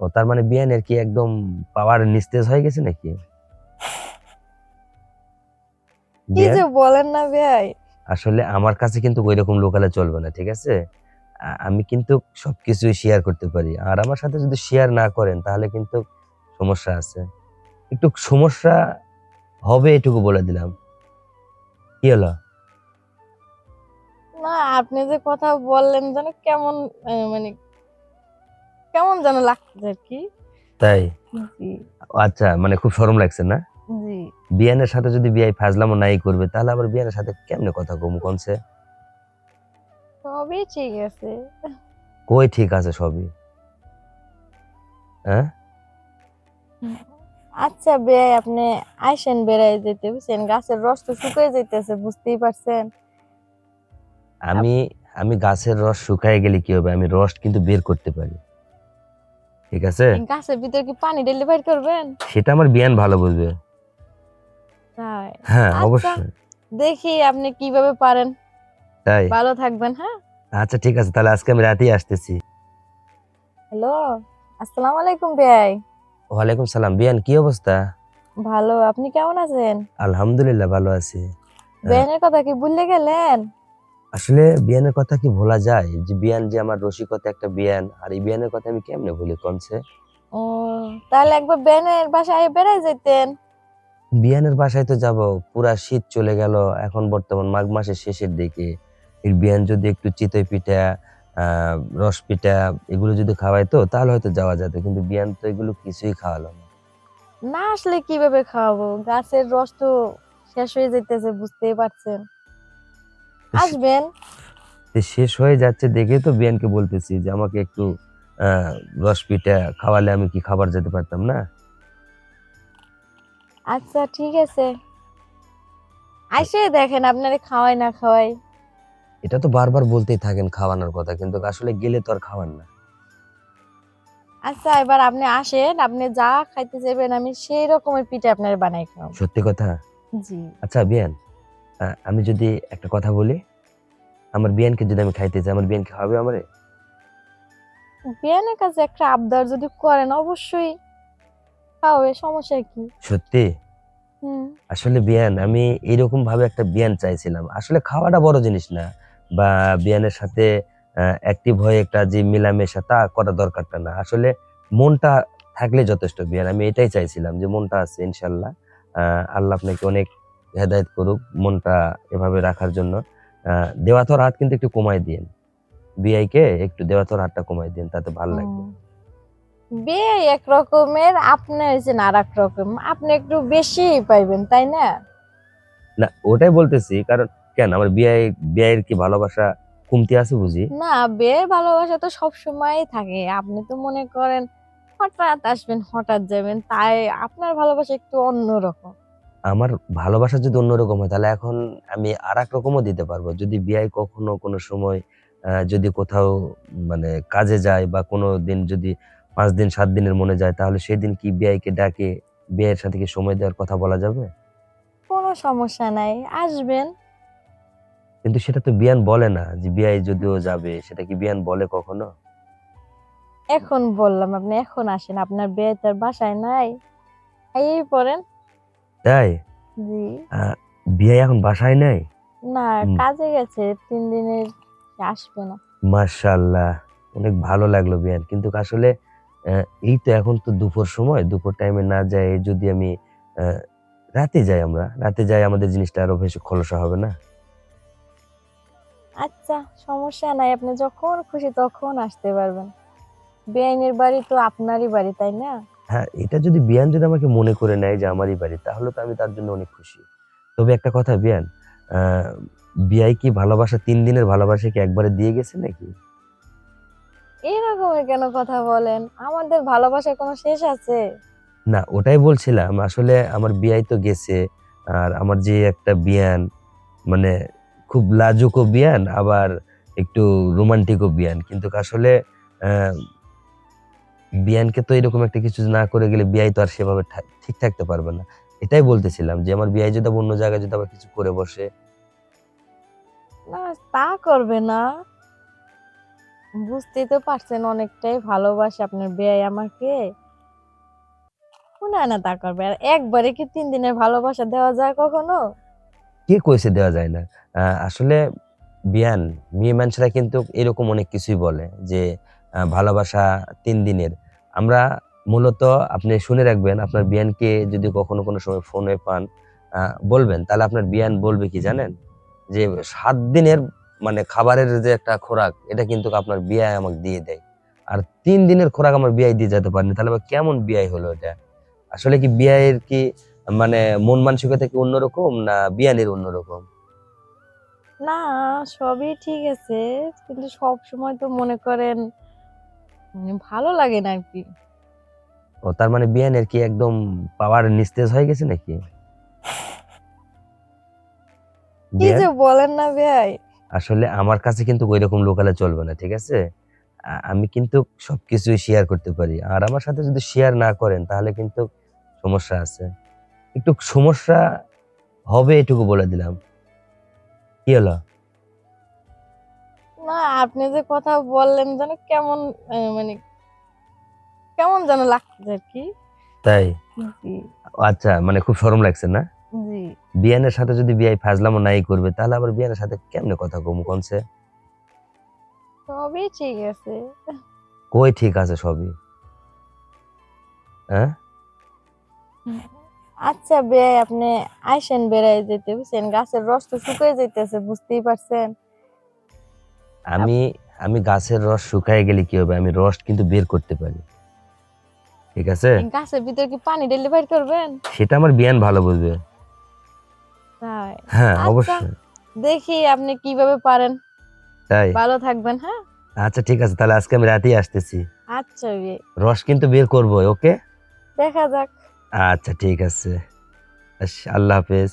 ও তার মানে বিয়ানের কি একদম পাওয়ার নিস্তেজ হয়ে গেছে নাকি? কি যে বলেন না ভাই। আসলে আমার কাছে কিন্তু ওই রকম লোকালে চলবে না ঠিক আছে? আমি কিন্তু সবকিছুই শেয়ার করতে পারি। আর আমার সাথে যদি শেয়ার না করেন তাহলে কিন্তু সমস্যা আছে। একটু সমস্যা হবে এটুকু বলে দিলাম। কি হলো? না আপনি যে কথা বললেন যেন কেমন মানে কেমন যেন লাগছে আর কি। তাই? জি। আচ্ছা মানে খুব শরম লাগছে না? জি। বিয়ানের সাথে যদি বিয়াই ফাজলামো নাই করবে তাহলে আবার বিয়ানের সাথে কেমনে কথা কম কোনছে সবই ঠিক আছে। কই ঠিক আছে সবই? হ্যাঁ? আচ্ছা বেয়াই আপনি আইসেন বেড়াই যেতে বুঝছেন? গাছের রস তো শুকিয়ে যেতেছে বুঝতেই পারছেন। আমি আমি গাছের রস শুকায় গেলে কি হবে? আমি রস কিন্তু বের করতে পারি। ঠিক আছে? গাছের ভিতরে কি পানি করবেন? সেটা আমার বিয়ান ভালো বুঝবে। হ্যাঁ আচ্ছা। অবশ্যই। দেখি আপনি কীভাবে পারেন। তাই? ভালো থাকবেন হ্যাঁ? আচ্ছা ঠিক আছে তাহলে আজকে আমি রাতেই আসতেছি। হ্যালো আসসালামু আলাইকুম বেয়াই ওয়ালাইকুম সালাম। বিয়ান কি অবস্থা? ভালো আপনি কেমন আছেন? আলহামদুলিল্লাহ ভালো আছি। বেয়ানের কথা কি ভুলে গেলেন? আসলে বিয়ানের কথা কি ভোলা যায়? যে বিয়ান যে আমার রসিকতা একটা বিয়ান আর এই বিয়ানের কথা আমি কেমনে ভুলি কোনছে? ও তাহলে একবার বেনের বাসায় বেড়াই যেতেন বিয়ানের বাসায় তো যাব পুরা শীত চলে গেল এখন বর্তমান মাঘ মাসের শেষের দিকে। এই বিয়ান যদি একটু চিতই পিঠা আহ রস পিঠা এগুলো যদি খাওয়াইতো তাহলে হয়তো যাওয়া যেত কিন্তু বিয়ান তো এগুলো কিছুই খাওয়ালো না। না আসলে কীভাবে খাওয়াবো? গাছের রস তো শেষ হয়ে যেতেছে বুঝতেই পারছেন। আসবেন। শেষ হয়ে যাচ্ছে দেখে তো বিয়ানকে বলতেছি যে আমাকে একটু রস পিঠা খাওয়ালে আমি কি খাবার যেতে পারতাম না? আচ্ছা ঠিক আছে। আইসে দেখেন আপনারে খাওয়াই না খাওয়াই এটা তো বারবার বলতেই থাকেন খাওয়ানোর কথা কিন্তু আসলে গেলে তো আর খাওয়ান না। আচ্ছা এবার আপনি আসেন আপনি যা খাইতে চাইবেন আমি সেই রকমের পিঠা আপনার বানাই খাওয়াবো। সত্যি কথা? জি। আচ্ছা বিয়ান আমি যদি একটা কথা বলি আমার বিয়ানকে যদি আমি খাইতে চাই আমার বিয়ানকে খাওয়াবে আমারে? বিয়ানের কাছে একটা আবদার যদি করেন অবশ্যই খাওয়াবে সমস্যা কি? সত্যি? হুম। আসলে বিয়ান আমি এরকম ভাবে একটা বিয়ান চাইছিলাম। আসলে খাওয়াটা বড় জিনিস না বা বিয়ানের সাথে অ্যাক্টিভ হয়ে একটা যে মেলামেশা তা করা দরকারটা না। আসলে মনটা থাকলে যথেষ্ট বিয়ান আমি এটাই চাইছিলাম যে মনটা আছে ইনশাল্লাহ। আল্লাহ আপনাকে অনেক হেদায়ত করুক মনটা এভাবে রাখার জন্য আহ, দেওয়া হাত কিন্তু একটু কমাই দিন বিআইকে একটু দেওয়াথর হাতটা কমাই দিন তাতে ভালো লাগবে। বিয়ে এক রকমের আপনি হয়েছেন আর এক রকম আপনি একটু বেশি পাইবেন তাই না? না ওটাই বলতেছি কারণ কেন? আমার বিআই বিআইয়ের কি ভালোবাসা কমতি আছে বুঝি? না বিয়ে ভালোবাসা তো সব সময় থাকে। আপনি তো মনে করেন হঠাৎ আসবেন হঠাৎ যাবেন তাই আপনার ভালোবাসা একটু অন্যরকম। আমার ভালোবাসা যদি অন্যরকম হয় তাহলে এখন আমি আর এক রকমও দিতে পারব। যদি বিআই কখনো কোনো সময় যদি কোথাও মানে কাজে যায় বা কোনো দিন যদি পাঁচ দিন সাত দিনের মনে যায় তাহলে সেই দিন কি বিআইকে ডাকে বিয়ের সাথে কি সময় দেওয়ার কথা বলা যাবে? কোনো সমস্যা নাই আসবেন। কিন্তু সেটা তো বিয়ান বলে না যে বিআই যদিও যাবে সেটা কি বিয়ান বলে কখনো? এখন বললাম আপনি এখন আসেন আপনার বিয়ে তার বাসায় নাই। এই পড়েন। তাই? জি। বিআই এখন বাসায় নাই? না কাজে গেছে তিন দিনের আসবে না। মার্শাল্লাহ অনেক ভালো লাগল বিয়ান। কিন্তু আসলে এই তো এখন তো দুপুর সময় দুপুর টাইমে না যাই যদি আমি রাতে যাই আমরা রাতে যাই আমাদের জিনিসটা আরও বেশি খোলসা হবে না? আচ্ছা সমস্যা নাই আপনি যখন খুশি তখন আসতে পারবেন। বেআইনের বাড়ি তো আপনারই বাড়ি তাই না? হ্যাঁ এটা যদি বিয়ান যদি আমাকে মনে করে নেয় যে আমারই বাড়ি তাহলে তো আমি তার জন্য অনেক খুশি। তবে একটা কথা বিয়ান বিয়াই কি ভালোবাসা তিন দিনের ভালোবাসা কি একবারে দিয়ে গেছে নাকি? এরকমের কেন কথা বলেন? আমাদের ভালোবাসার কোনো শেষ আছে? না ওটাই বলছিলাম। আসলে আমার বিয়াই তো গেছে আর আমার যে একটা বিয়ান মানে খুব লাজুকও বিয়ান আবার একটু রোমান্টিকও বিয়ান। কিন্তু আসলে আহ, বিয়ানকে তো এরকম একটা কিছু না করে গেলে বিয়াই তো আর সেভাবে ঠিক থাকতে পারবে না। এটাই বলতেছিলাম যে আমার বিয়াই যদি অন্য জায়গায় যদি আবার কিছু করে বসে। না তা করবে না। বুঝতেই তো পারছেন অনেকটাই ভালোবাসে আপনার বেয়াই আমাকে। হয় না তা করবে। আর একবারে কি তিন দিনের ভালোবাসা দেওয়া যায় কখনো? কে কইছে দেওয়া যায় না? আসলে বিয়ান মেয়ে মানুষরা কিন্তু এরকম অনেক কিছুই বলে যে ভালোবাসা তিন দিনের। আমরা মূলত আপনি শুনে রাখবেন, আপনার বিয়ানকে যদি কখনো কোনো সময় ফোনে পান বলবেন, তাহলে আপনার বিয়ান বলবে কি জানেন? যে সাত দিনের মানে খাবারের যে একটা খোরাক, এটা কিন্তু আপনার বিয়ায় আমাকে দিয়ে দেয়। আর তিন দিনের খোরাক আমার বিয়ায় দিয়ে যেতে পারেনি, তাহলে কেমন বিয়াই হলো এটা? আসলে কি বিয়ের কি মানে মন মানসিকতা কি অন্যরকম না বিয়ানের অন্যরকম? না, সবই ঠিক আছে, কিন্তু সব সময় তো মনে করেন মানে ভালো লাগে না আর কি। ও তার মানে বিয়ানের কি একদম পাওয়ার নিস্তেজ হয়ে গেছে নাকি? কি যে বলেন না বেয়াই আসলে আমার কাছে কিন্তু ওই রকম লোকালে চলবে না ঠিক আছে? আমি কিন্তু সবকিছুই শেয়ার করতে পারি। আর আমার সাথে যদি শেয়ার না করেন তাহলে কিন্তু সমস্যা আছে। একটু সমস্যা হবে এটুকু বলে দিলাম। কি হলো? না আপনি যে কথা বললেন যেন কেমন মানে কেমন যেন লাগছে আর কি। তাই? আচ্ছা মানে খুব শরম লাগছে না? জি। বিয়ানের সাথে যদি বিয়াই ফাজলামো নাই করবে তাহলে আবার বিয়ানের সাথে কেমনে কথা কম কোনছে সবই ঠিক আছে। কই ঠিক আছে সবই? হ্যাঁ? আচ্ছা বেয়াই আপনি আইসেন বেড়াই যেতে বুঝছেন? গাছের রস তো শুকিয়ে যাইতেছে বুঝতেই পারছেন? আমি আমি গাছের রস শুকায় গেলে কি হবে? আমি রস কিন্তু বের করতে পারি। ঠিক আছে? গাছের ভিতর কি পানি ডেলিভারি করবেন? সেটা আমার বিয়ান ভালো বুঝবে। হ্যাঁ আচ্ছা। অবশ্যই। দেখি আপনি কীভাবে পারেন। তাই? ভালো থাকবেন হ্যাঁ? আচ্ছা ঠিক আছে তাহলে আজকে আমি রাতেই আসতেছি। আচ্ছা রস কিন্তু বের করব ওকে? দেখা যাক। আচ্ছা ঠিক আছে। আল্লাহ হাফেজ।